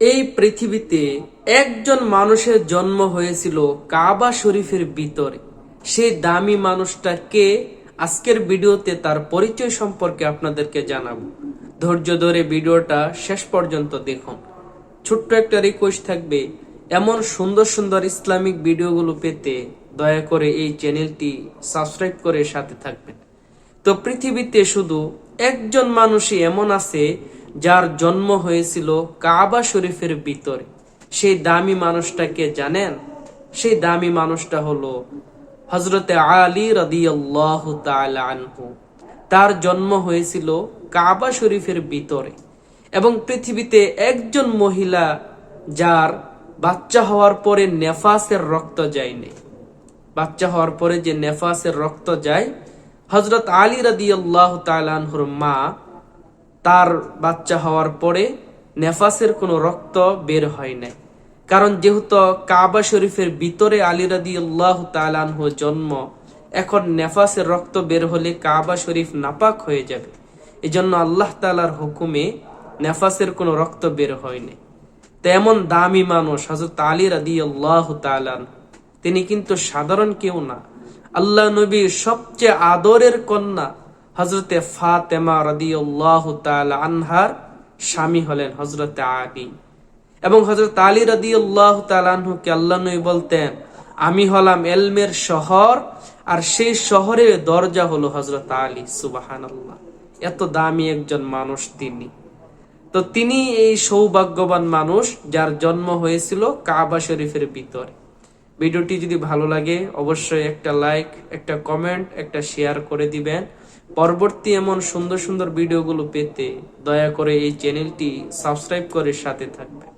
এই পৃথিবীতে একজন মানুষের জন্ম হয়েছিল কাবা শরীফের ভিতরে। সেই দামি মানুষটা কে আজকের ভিডিওতে তার পরিচয় সম্পর্কে আপনাদেরকে জানাব। ধৈর্য ধরে ভিডিওটা শেষ পর্যন্ত দেখুন। ছোট্ট একটা রিকোয়েস্ট থাকবে, এমন সুন্দর সুন্দর ইসলামিক ভিডিওগুলো পেতে দয়া করে এই চ্যানেলটি সাবস্ক্রাইব করে সাথে থাকবেন। তো পৃথিবীতে শুধু একজন মানুষই এমন আছে যার জন্ম হয়েছিল কাবা শরীফের ভিতরে। সেই দামি মানুষটাকে জানেন? সেই দামি মানুষটা হলো হজরতে আলী রদিয়াল্লাহ আনহু। তার জন্ম হয়েছিল কাবা শরীফের ভিতরে এবং পৃথিবীতে একজন মহিলা যার বাচ্চা হওয়ার পরে নেফাসের রক্ত যায়নি বাচ্চা হওয়ার পরে যে নেফাসের রক্ত যায় হজরত আলী রাদি আল্লাহ তালানহুর মা তার বাচ্চা হওয়ার পরে নেফাসের কোনো রক্ত বের হয় নাই। কারণ যেহেতু কাবা শরীফের ভিতরে আলী রাদি আল্লাহ তালানহু জন্ম, এখন নেফাসের রক্ত বের হলে কাবা শরীফ নাপাক হয়ে যাবে। এজন্য আল্লাহ তালার হুকুমে নেফাসের কোনো রক্ত বের হয়নি তেমন দামি মানুষ হজরত আলী রাদি আল্লাহ তালান তিনি কিন্তু সাধারণ কেউ না। আল্লাহ নবীর সবচেয়ে আদরের কন্যা হজরতে ফাতেমা রাদি আনহার স্বামী হলেন হজরতে আলী। এবং হজরত আলী রাদি আল্লাহ তালানহুকে আল্লাহ নই বলতেন, আমি হলাম এলমের শহর, আর সেই শহরের দরজা হলো হজরত আলী। সুবাহান আল্লাহ এত দামি একজন মানুষ তিনি। তো তিনি এই সৌভাগ্যবান মানুষ যার জন্ম হয়েছিল কাবা শরীফের ভিতরে। ভিডিওটি যদি ভালো লাগে, অবশ্যই একটা লাইক, একটা কমেন্ট, একটা শেয়ার করে দিবেন। পরবর্তী এমন সুন্দর সুন্দর ভিডিওগুলো পেতে দয়া করে এই চ্যানেলটি সাবস্ক্রাইব করে সাথে থাকবেন।